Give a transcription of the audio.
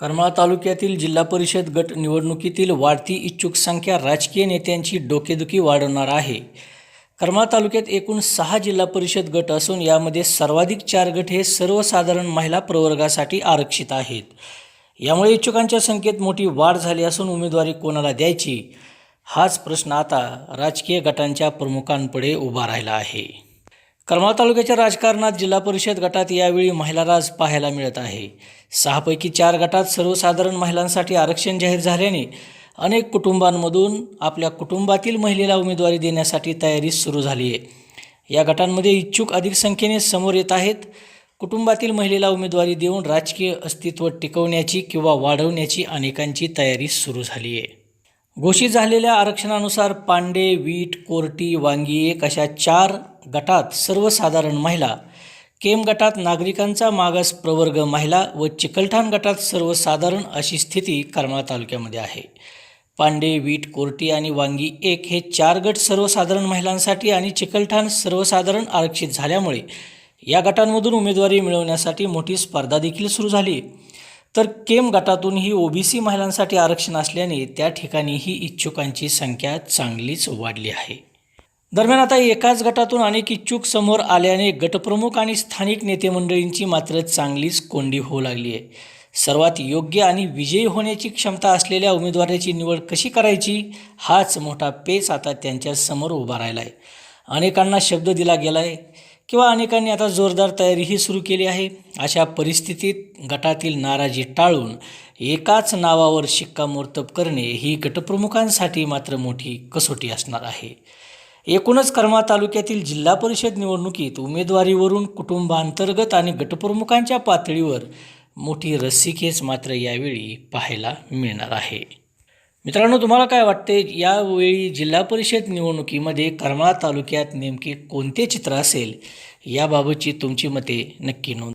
करमाळा तालुक्यातील जिल्हा परिषद गट निवडणुकीतील वाढती इच्छुक संख्या राजकीय नेत्यांची डोकेदुखी वाढवणार आहे. करमाळा तालुक्यात एकूण सहा जिल्हा परिषद गट असून यामध्ये सर्वाधिक चार गट हे सर्वसाधारण महिला प्रवर्गासाठी आरक्षित आहेत. यामुळे इच्छुकांच्या संख्येत मोठी वाढ झाली असून उमेदवारी कोणाला द्यायची? हाच प्रश्न आता राजकीय गटांच्या प्रमुखांपुढे उभा राहिला आहे. करमाळ तालुक्याच्या राजकारणात जिल्हा परिषद गटात यावेळी महिला राज पाहायला मिळत आहे. सहापैकी चार गटात सर्वसाधारण महिलांसाठी आरक्षण जाहीर झाल्याने अनेक कुटुंबांमधून आपल्या कुटुंबातील महिलेला उमेदवारी देण्यासाठी तयारी सुरू झाली आहे. या गटांमध्ये इच्छुक अधिक संख्येने समोर येत आहेत. कुटुंबातील महिलेला उमेदवारी देऊन राजकीय अस्तित्व टिकवण्याची किंवा वाढवण्याची अनेकांची तयारी सुरू झाली आहे. घोषित झालेल्या आरक्षणानुसार पांडे वीट कोरटी वांगी एक अशा चार गटात सर्वसाधारण महिला केम गटात नागरिकांचा मागास प्रवर्ग महिला व चिकलठाण गटात सर्वसाधारण अशी स्थिती करमाळा तालुक्यामध्ये आहे. पांडे वीट कोर्टी आणि वांगी एक हे चार गट सर्वसाधारण महिलांसाठी आणि चिकलठाण सर्वसाधारण आरक्षित झाल्यामुळे या गटांमधून उमेदवारी मिळवण्यासाठी मोठी स्पर्धा देखील सुरू झाली. तर केम गटातूनही ओबीसी महिलांसाठी आरक्षण असल्याने त्या ठिकाणीही इच्छुकांची संख्या चांगलीच वाढली आहे. दरम्यान आता एकाच गटातून अनेक इच्छुक समोर आल्याने गटप्रमुख आणि स्थानिक नेते मंडळींची मात्र चांगलीच कोंडी होऊ लागली आहे. सर्वात योग्य आणि विजयी होण्याची क्षमता असलेल्या उमेदवाराची निवड कशी करायची? हाच मोठा पेच आता त्यांच्यासमोर उभा राहिला आहे अनेकांना शब्द दिला गेला आहे किंवा अनेकांनी आता जोरदार तयारीही सुरू केली आहे. अशा परिस्थितीत गटातील नाराजी टाळून एकाच नावावर शिक्कामोर्तब करणे ही गटप्रमुखांसाठी मात्र मोठी कसोटी असणार आहे. एकूणच करमाळा तालुक्यातील जिल्हा परिषद निवडणुकीत उमेदवारीवरून कुटुंबांतर्गत आणि गटप्रमुखांच्या पातळीवर मोठी रस्सीखेच मात्र यावेळी पाहायला मिळणार आहे. मित्रांनो तुम्हाला काय वाटते? यावेळी जिल्हा परिषद निवडणुकीमध्ये करमाळा तालुक्यात नेमके कोणते चित्र असेल? याबाबतची तुमची मते नक्की नोंद